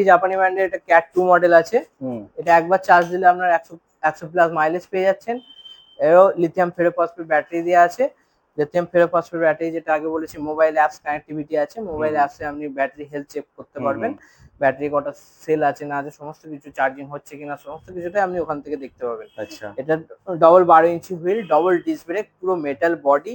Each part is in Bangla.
কমাকি জাপানি ব্র্যান্ডের এটা ক্যাট টু মডেল আছে। এটা একবার চার্জ দিলে আপনার একশো একশো প্লাস মাইলেজ পেয়ে যাচ্ছেন। এরও লিথিয়াম ফেরোফসফেট ব্যাটারি দেওয়া আছে। লিথিয়াম ফেরোফসফেট ব্যাটারি যেটা আগে বলেছি মোবাইল অ্যাপস কানেক্টিভিটি আছে। মোবাইল। অ্যাপসে আপনি ব্যাটারি হেলথ চেক করতে পারবেন। ব্যাটারি কটা সেল আছে না আছে সমস্ত কিছু চার্জিং হচ্ছে কিনা সমস্ত কিছুটাই আপনি ওখান থেকে দেখতে পাবেন। আচ্ছা। এটা ডবল বারো inch wheel double disc brake পুরো মেটাল বডি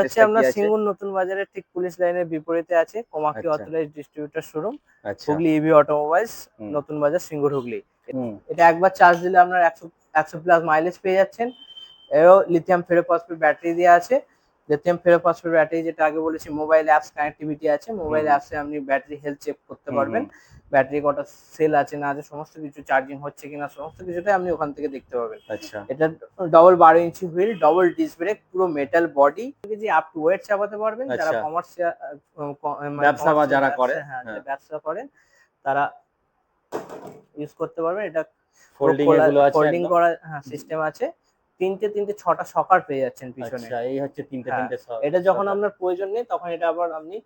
হচ্ছে আপনার সিঙ্গুর নতুন বাজারের ঠিক পুলিশ লাইনের বিপরীতে আছে। কোমাকি আচ্ছা। Authorise distributor showroom. আচ্ছা। হুগলি ইভি অটোমোবাইলস নতুন বাজার সিঙ্গুর হুগলি। এটা একবার চার্জ দিলে আপনার একশো একশো প্লাস মাইলেজ পেয়ে যাচ্ছেন। এরও লিথিয়াম ফেরোফসফেট ব্যাটারি দেওয়া আছে। লিথিয়াম ফেরোফসফেট ব্যাটারি যেটা আগে বলেছি মোবাইল অ্যাপস কানেক্টিভিটি আছে। মোবাইল। অ্যাপসে আপনি ব্যাটারি হেলথ চেক করতে পারবেন। ব্যাটারি কটা সেল আছে না আছে সমস্ত কিছু চার্জিং হচ্ছে কিনা সমস্ত কিছুটাই আপনি ওখান থেকে দেখতে পাবেন। আচ্ছা। এটা ডবল বারো inch wheel double disc brake পুরো মেটাল বডি যে আপ টু ওয়েট চাপাতে পারবেন যারা আচ্ছা। কমার্শিয়াল ব্যবসা বা যারা করে, হ্যাঁ হ্যাঁ। ব্যবসা করেন তারা ইউজ করতে পারবেন। এটা ফোল্ডিং এগুলো আছে ফোল্ডিং করা হ্যাঁ সিস্টেম আছে। তিনটে তিনটে ছটা সকার পেয়ে যাচ্ছেন পিছনে। আচ্ছা এই হচ্ছে তিনটে হ্যাঁ, তিনটে এটা যখন আপনার প্রয়োজন নেই তখন এটা আবার আপনি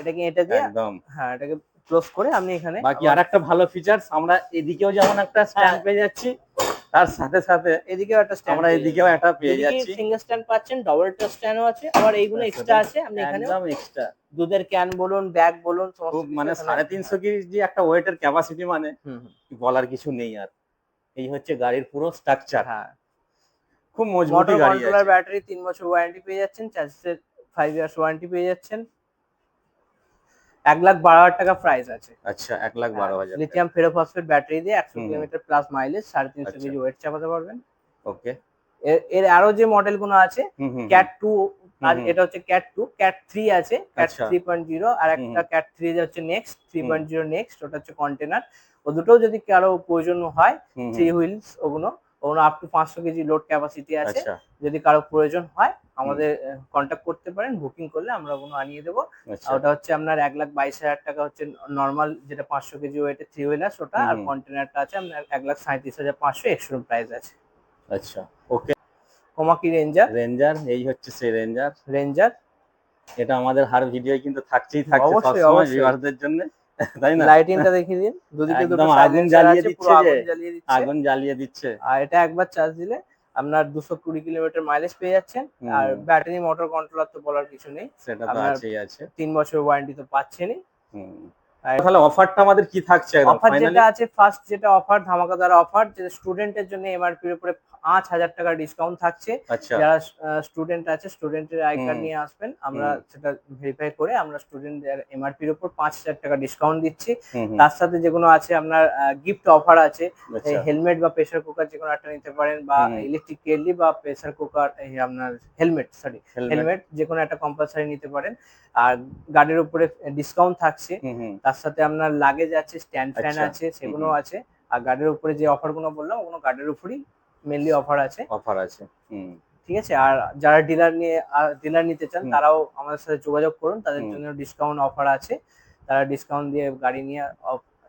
এটাকে এটা দিয়ে? একদম। হ্যাঁ এটাকে ক্লোজ করে আপনি এখানে বাকি আর একটা ভালো ফিচার্স আমরা এদিকেও যেমন একটা স্ট্যান্ড। পেয়ে যাচ্ছি তার সাথে সাথে এদিকেও একটা স্ট্যান্ড আমরা এদিকেও একটা পেয়ে যাচ্ছি। সিঙ্গেল স্ট্যান্ড পাচ্ছেন ডবল স্ট্যান্ডও আছে আবার এইগুলো এক্সট্রা আছে আপনি এখানে একদম এক্সট্রা দুধের ক্যান বলুন ব্যাগ বলুন খুব মানে সাড়ে তিনশো কেজি একটা ওয়েটের ক্যাপাসিটি মানে বলার কিছু নেই আর। এই হচ্ছে গাড়ির পুরো স্ট্রাকচার হ্যাঁ। খুব মজবুতি গাড়ি আছে। ব্যাটারি তিন বছর ওয়ারেন্টি পেয়ে যাচ্ছেন চার্জের ফাইভ ইয়ার্স ওয়ারেন্টি পেয়ে যাচ্ছেন। এক লাখ বারো হাজার টাকা প্রাইস আছে। আচ্ছা এক লাখ বারো হাজার লিথিয়াম ফেরোফসফেট ব্যাটারি দিয়ে একশো কিলোমিটার প্লাস মাইলেজ সাড়ে তিনশো আচ্ছা। কেজি ওয়েট চাপাতে পারবেন। ওকে এর আরও যে মডেলগুলো আছে ক্যাট টু আর এটা হচ্ছে ক্যাট টু ক্যাট থ্রি আছে ক্যাট। থ্রি পয়েন্ট জিরো আর একটা ক্যাট থ্রি হচ্ছে next three point zero next ওটা হচ্ছে কন্টেনার ও দুটো যদি কারও প্রয়োজন হয়। থ্রি হুইলস ওগুলো ওগুলো আপ টু পাঁচশো কেজি লোড ক্যাপাসিটি আছে। আচ্ছা। যদি কারও প্রয়োজন হয় আমাদের কন্ট্যাক্ট করতে পারেন। বুকিং করলে আমরা ওগুলো আনিয়ে দেবো। আচ্ছা। ওটা হচ্ছে আপনার এক লাখ বাইশ হাজার টাকা হচ্ছে নর্মাল যেটা পাঁচশো কেজি ওয়েটের থ্রি হুইলার ওটা আর কন্টেনারটা আছে আপনার এক লাখ সাঁত্রিশ হাজার পাঁচশো এক্সট্রুম প্রাইস আছে। আচ্ছা ওকে কোমাকি রেঞ্জার রেঞ্জার এই হচ্ছে সেই রেঞ্জার রেঞ্জার এটা আমাদের হার ভিডিও কিন্তু থাকছেই থাকছে অবশ্যই, সবসময় অবশ্যই। ভিউয়ারদের জন্য। তাই না? লাইটিংটা দেখিয়ে দিন। দুদিকে দুটো আগুন জ্বালিয়ে দিচ্ছে। আগুন জ্বালিয়ে দিচ্ছে। আর এটা একবার চার্জ দিলে আপনার দুশো কুড়ি কিলোমিটার মাইলেজ পেয়ে যাচ্ছেন। আর ব্যাটারি মোটর কন্ট্রোলার তো বলার কিছু নেই। সেটা তো আছেই আছে। তিন বছর ওয়ারেন্টি তো পাচ্ছেনই। তাহলে অফারটা আমাদের কি থাকছে অফার যেটা আছে ফার্স্ট যেটা অফার ধামাকাদার অফার যেটা স্টুডেন্টের জন্য এমআরপি এর উপরে পাঁচ হাজার টাকা ডিসকাউন্ট থাকছে। আচ্ছা। যারা স্টুডেন্ট আছে স্টুডেন্টের আই কার্ড নিয়ে আসবেন আমরা সেটা ভেরিফাই করে আমরা স্টুডেন্টদের এমআরপির উপর পাঁচ হাজার টাকা ডিসকাউন্ট দিচ্ছি। তার সাথে যেগুলো আছে আপনার গিফট অফার আছে আচ্ছা। হেলমেট বা প্রেসার কুকার যে কোনো একটা নিতে পারেন বা ইলেকট্রিক কেটলি বা প্রেসার কুকার আপনার হেলমেট সরি হেলমেট হেলমেট যে কোনো একটা কম্পালসারি নিতে পারেন। আর গাড়ির উপরে ডিসকাউন্ট থাকছে। তার সাথে আপনার লাগেজ আছে স্ট্যান্ড ফ্যান আচ্ছা। আছে সেগুলো আছে। আর গাড়ির উপরে যে অফারগুলো বললাম ওগুলো গার্ডের উপরই মেনলি অফার আছে। অফার আছে হুম। ঠিক আছে? আর যারা ডিলার নিয়ে ডিলার নিতে চান তারাও আমাদের সাথে যোগাযোগ করুন তাদের জন্য ডিসকাউন্ট অফার আছে। তারা ডিসকাউন্ট দিয়ে গাড়ি নিয়ে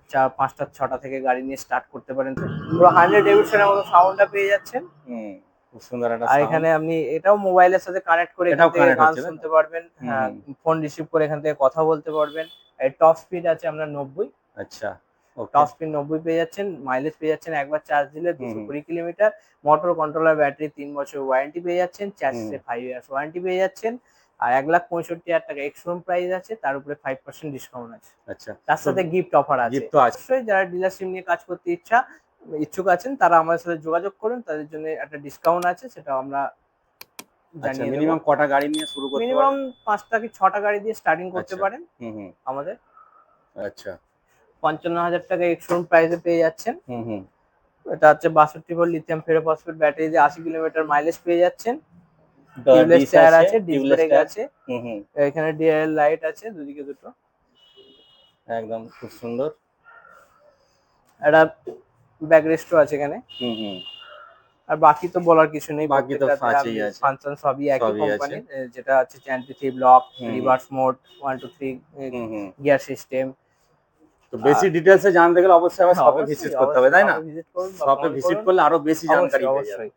চার পাঁচটা ছটা থেকে গাড়ি নিয়ে স্টার্ট করতে পারেন। পুরো হান্ড্রেড এর মতো সাউন্ডটা পেয়ে যাচ্ছেন। হুম। খুব সুন্দর একটা আর এখানে আপনি এটাও মোবাইলের সাথে কানেক্ট করে এখান থেকে গান? শুনতে পারবেন হ্যাঁ। ফোন রিসিভ করে এখান থেকে কথা বলতে পারবেন। এর টপ স্পিড আছে আপনার নব্বই। আচ্ছা টপ স্পিড নব্বই পেয়ে যাচ্ছেন মাইলেজ পেয়ে যাচ্ছেন একবার চার্জ দিলে দুশো কুড়ি কিলোমিটার। মোটর কন্ট্রোলার ব্যাটারি তিন বছর ওয়ারেন্টি পেয়ে যাচ্ছেন চার্জে ফাইভ ইয়ার্স ওয়ারেন্টি পেয়ে যাচ্ছেন। আর এক লাখ পঁয়ষট্টি হাজার টাকা এক্সট্রুম প্রাইস আছে তার উপরে ফাইভ পার্সেন্ট ডিসকাউন্ট আছে। আচ্ছা তার সাথে গিফট অফার আছে। অবশ্যই যারা ডিলারশিপ নিয়ে কাজ করতে ইচ্ছা ইচ্ছুক আছেন তারা আমাদের সাথে যোগাযোগ করুন তাদের জন্য একটা ডিসকাউন্ট আছে সেটা আমরা আচ্ছা জানিয়ে মিনিমাম কটা গাড়ি নিয়ে শুরু করতে মিনিমাম পাঁচটা কি ছটা গাড়ি দিয়ে স্টার্টিং করতে আচ্ছা। পারেন হুম হুম। আমাদের। আচ্ছা। পঞ্চান্ন হাজার টাকা এক্সট্রুম প্রাইসে পেয়ে যাচ্ছেন। হুম হুম। এটা হচ্ছে বাষট্টি ভোল্ট লিথিয়াম ফেরোফসফেট ব্যাটারি দিয়ে আশি কিলোমিটার মাইলেজ পেয়ে যাচ্ছেন। টিউবলেস টায়ার আছে ডিস ব্রেক আছে। হুম হুম। এখানে ডিআরএল লাইট আছে দুদিকে দুটো। একদম খুব সুন্দর। একটা ব্যাক রেস্টও আছে এখানে। হুম হুম। আর বাকি তো বলার কিছু নেই বাকি তো আছেই আছে। ফাংশন সবই একই। কোম্পানির যেটা আছে চ্যান্টি three block reverse mode one two three gear system তো বেশি ডিটেলসে জানতে গেলে অবশ্যই আমার শপে ভিজিট করতে হবে তাই না? শপে ভিজিট করলে আরও বেশি জানকারি পেয়ে যাবে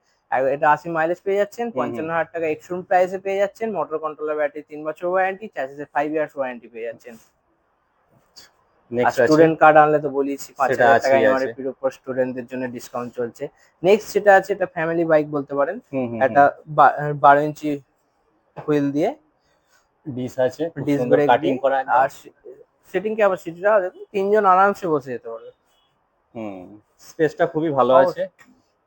এটা আশি মাইলেজ পেয়ে যাচ্ছেন পঞ্চান্ন হাজার টাকা এক্সট্রুম প্রাইসে পেয়ে যাচ্ছেন মোটর কন্ট্রোলার ব্যাটারি তিন বছর ওয়ারেন্টি চার্জেসের ফাইভ ইয়ার্স ওয়ারেন্টি পেয়ে যাচ্ছেন। নেক্সট স্টুডেন্ট কার্ড আনলে তো বলেছি পাঁচ সেটা হাজার টাকা আছেই আছে। এমআরপির উপর স্টুডেন্টদের জন্য ডিসকাউন্ট চলছে। নেক্সট যেটা আছে এটা ফ্যামিলি বাইক বলতে পারেন। একটা বা- ইঞ্চি হুইল দিয়ে ডিস আছে ডিস ব্রেক কাটিং করা। আর সিটিং ক্যাপাসিটিটা সিটটা তিনজন আরামসে বসে যেতে পারবে। হুম স্পেসটা খুবই ভালো আছে।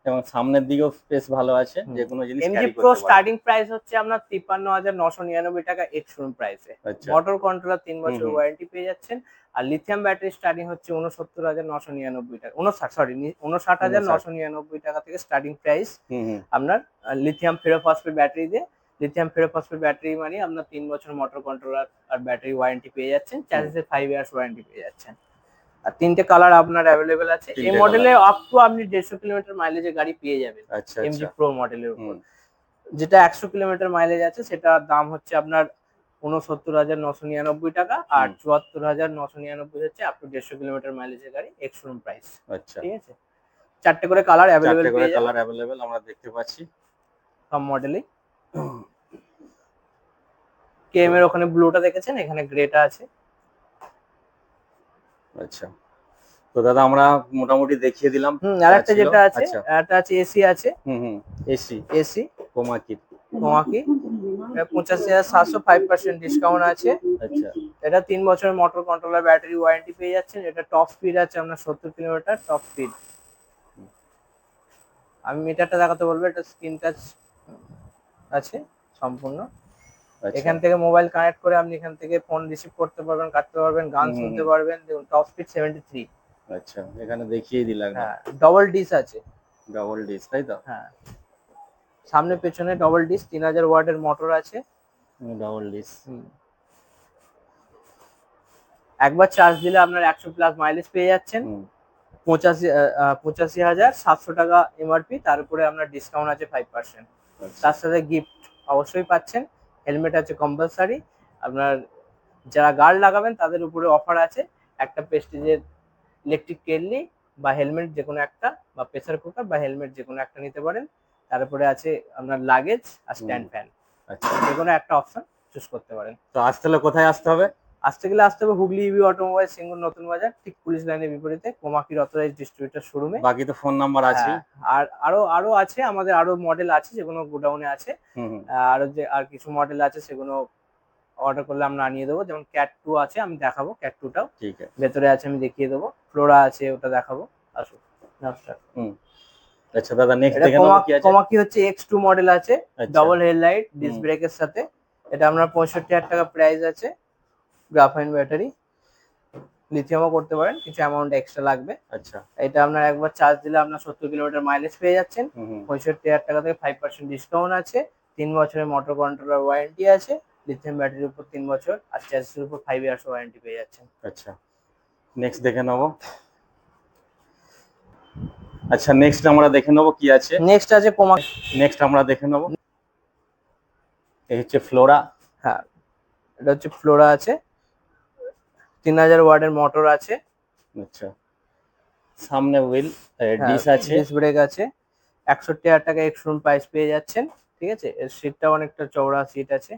এবং সামনের দিকেও স্পেস ভালো আছে। যে কোনো জিনিস এমজি প্রো। স্টার্টিং প্রাইস হচ্ছে আপনার তিপ্পান্ন হাজার নশো নিরানব্বই টাকা এক্স শোরুম প্রাইসে মোটর কন্ট্রোলার তিন বছর ওয়ারেন্টি পেয়ে যাচ্ছেন। আর লিথিয়াম ব্যাটারি স্টার্টিং হচ্ছে উনসত্তর হাজার নশো নিরানব্বই টাকা উনষাট সরি উনষাট হাজার নশো নিরানব্বই টাকা থেকে স্টার্টিং প্রাইস আপনার লিথিয়াম ফেরোফসফেট ব্যাটারি দিয়ে। লিথিয়াম ফেরোফসফেট ব্যাটারি মানে আপনার তিন বছর মোটর কন্ট্রোলার আর ব্যাটারি ওয়ারেন্টি পেয়ে যাচ্ছেন। চার্জেসের ফাইভ ইয়ার্স ওয়ারেন্টি পেয়ে যাচ্ছেন। আর তিনটে কালার আপনার অ্যাভেলেবেল আছে। এই মডেলে আপ টু আপনি দেড়শো কিলোমিটার মাইলেজের গাড়ি পেয়ে যাবেন আচ্ছা এমজি প্রো মডেলের উপর। যেটা একশো কিলোমিটার মাইলেজ আছে সেটার দাম হচ্ছে আপনার উনসত্তর হাজার নশো নিরানব্বই টাকা আর। চুয়াত্তর হাজার নশো নিরানব্বই হচ্ছে আপ টু দেড়শো কিলোমিটার মাইলেজের গাড়ি এক্সট্রুম প্রাইস আচ্ছা। ঠিক আছে? চারটে করে কালার অ্যাভেলেবেল চারটে করে কালার অ্যাভেলেবেল আমরা দেখতে পাচ্ছি। সব মডেলই কেএম এর ওখানে ব্লুটা দেখেছেন? এখানে গ্রেটা আছে। আচ্ছা। তো দাদা আমরা মোটামুটি দেখিয়ে দিলাম। হুম আর একটা ছিল? যেটা আছে আচ্ছা। একটা আছে এসি আছে। হুম হুম এসি। এসি। কোমাকি। তোমাকে পঁচাশি হাজার সাতশো ফাইভ পার্সেন্ট ডিসকাউন্ট আছে। আচ্ছা। এটা তিন বছরের মোটর কন্ট্রোলার ব্যাটারি ওয়ারেন্টি পেয়ে যাচ্ছেন। এটা টপ স্পিড আছে আপনার সত্তর কিলোমিটার টপ স্পিড আমি মিটারটা দেখাতে বলব এটা স্ক্রিন টাচ আছে সম্পূর্ণ। আচ্ছা এখান থেকে মোবাইল কানেক্ট করে আপনি এখান থেকে ফোন রিসিভ করতে পারবেন কাটতে পারবেন গান শুনতে পারবেন। দেখুন টপ স্পিড সেভেন্টি থ্রি আচ্ছা এখানে দেখিয়ে দিলাম। হ্যাঁ ডবল ডিস আছে। ডাবল ডিস তাই তো? হ্যাঁ। সামনে পেছনে ডবল ডিস তিন হাজার ওয়াটের মোটর আছে। ডাবল ডিস একবার চার্জ দিলে আপনার একশো প্লাস মাইলেজ পেয়ে যাচ্ছেন। পঁচাশি পঁচাশি হাজার সাতশো টাকা এমআরপি তার উপরে আপনার ডিসকাউন্ট আছে ফাইভ পার্সেন্ট তার সাথে গিফট অবশ্যই পাচ্ছেন। হেলমেট আছে কম্পালসারি আপনার যারা গার্ড লাগাবেন তাদের উপরে অফার আছে। একটা পেস্টিজের ইলেকট্রিক কেটলি বা হেলমেট যে কোনো একটা বা প্রেসার কুকার বা হেলমেট যে কোনো একটা নিতে পারেন। তারপরে আছে আপনার লাগেজ আর স্ট্যান্ড ফ্যান আচ্ছা। যে কোনো একটা অপশন চুজ করতে পারেন। তো আসতে হলে কোথায় আসতে হবে? আসতে গেলে আসতে হবে হুগলি ইভি অটোমোবাইল সিঙ্গুর নতুন বাজার ঠিক পুলিশ লাইনের বিপরীতে কোমাকির অথরাইজ ডিস্ট্রিবিউটার শোরুমে বাকি তো ফোন নাম্বার আছে। আর আরও আরও আছে আমাদের আরও মডেল আছে যেগুলো গোডাউনে আছে। হুম হুম। আরও যে আর কিছু মডেল আছে সেগুলো অর্ডার করলে আমরা আনিয়ে দেবো। যেমন ক্যাট টু আছে আমি দেখাবো ক্যাট টুটাও ঠিক আছে। ভেতরে আছে আমি দেখিয়ে দেবো। ফ্লোরা আছে ওটা দেখাবো। আসুন নমস্কার আচ্ছা দাদা নেক্সট এটা দেখে নেব কোমা- কি আছে? কোমাকি হচ্ছে এক্স টু মডেল আছে ডবল হেডলাইট ডিস হুম। ব্রেকের সাথে। এটা পঁয়ষট্টি হাজার টাকা প্রাইস আছে। গ্রাফাইন ব্যাটারি লিথিয়ামও করতে পারেন কিছু অ্যামাউন্ট এক্সট্রা লাগবে। আচ্ছা। এটা আপনার একবার চার্জ দিলে আপনার সত্তর কিলোমিটার মাইলেজ পেয়ে যাচ্ছেন। পঁয়ষট্টি হাজার টাকা থেকে ফাইভ পার্সেন্ট ডিসকাউন্ট আছে। তিন বছরের মোটর কন্ট্রোলার ওয়ারেন্টি আছে। লিথিয়াম ব্যাটারির উপর তিন বছর আর চার্জের উপর ফাইভ ইয়ার্স ওয়ারেন্টি পেয়ে যাচ্ছেন। আচ্ছা। নেক্সট দেখে নেব। আচ্ছা নেক্সট আমরা দেখে নেব কি আছে। নেক্সট আছে কোমা নেক্সট আমরা দেখে নেব। এই হচ্ছে ফ্লোরা হ্যাঁ এটা হচ্ছে ফ্লোরা আছে। তিন হাজার ওয়ার্ডের মোটর আছে। আচ্ছা। সামনে হুইল ডিস আছে। ডিস ব্রেক আছে। একষট্টি হাজার টাকা এক্সট্রুম প্রাইস পেয়ে যাচ্ছেন ঠিক আছে? এর সিটটা অনেকটা চওড়া সিট আছে।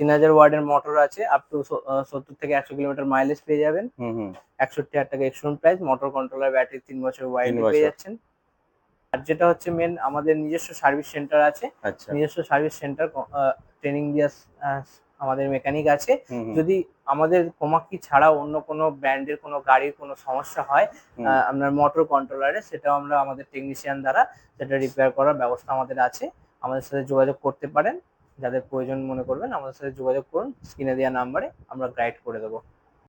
তিন হাজার ওয়ার্ডের মোটর আছে আপ টু সত্তর থেকে একশো কিলোমিটার মাইলেজ পেয়ে যাবেন। হুম হুম। একষট্টি হাজার টাকা ex showroom price motor controller battery তিন বছর ওয়ারেন্টি পেয়ে যাচ্ছেন। আর যেটা হচ্ছে মেন আমাদের নিজস্ব সার্ভিস সেন্টার আছে। আচ্ছা। নিজস্ব সার্ভিস সেন্টার ট্রেনিং দিয়ে আমাদের মেকানিক আছে। যদি আমাদের কোমাকি ছাড়া অন্য কোনো ব্র্যান্ডের কোনো গাড়ির কোনো সমস্যা হয় আপনার মোটর কন্ট্রোলারে সেটাও আমরা আমাদের টেকনিশিয়ান দ্বারা সেটা রিপেয়ার করার ব্যবস্থা আমাদের আছে। আমাদের সাথে যোগাযোগ করতে পারেন। যাদের প্রয়োজন মনে করবেন আমাদের সাথে যোগাযোগ করুন। স্ক্রিনে দেওয়া নাম্বারে আমরা গাইড করে দেবো।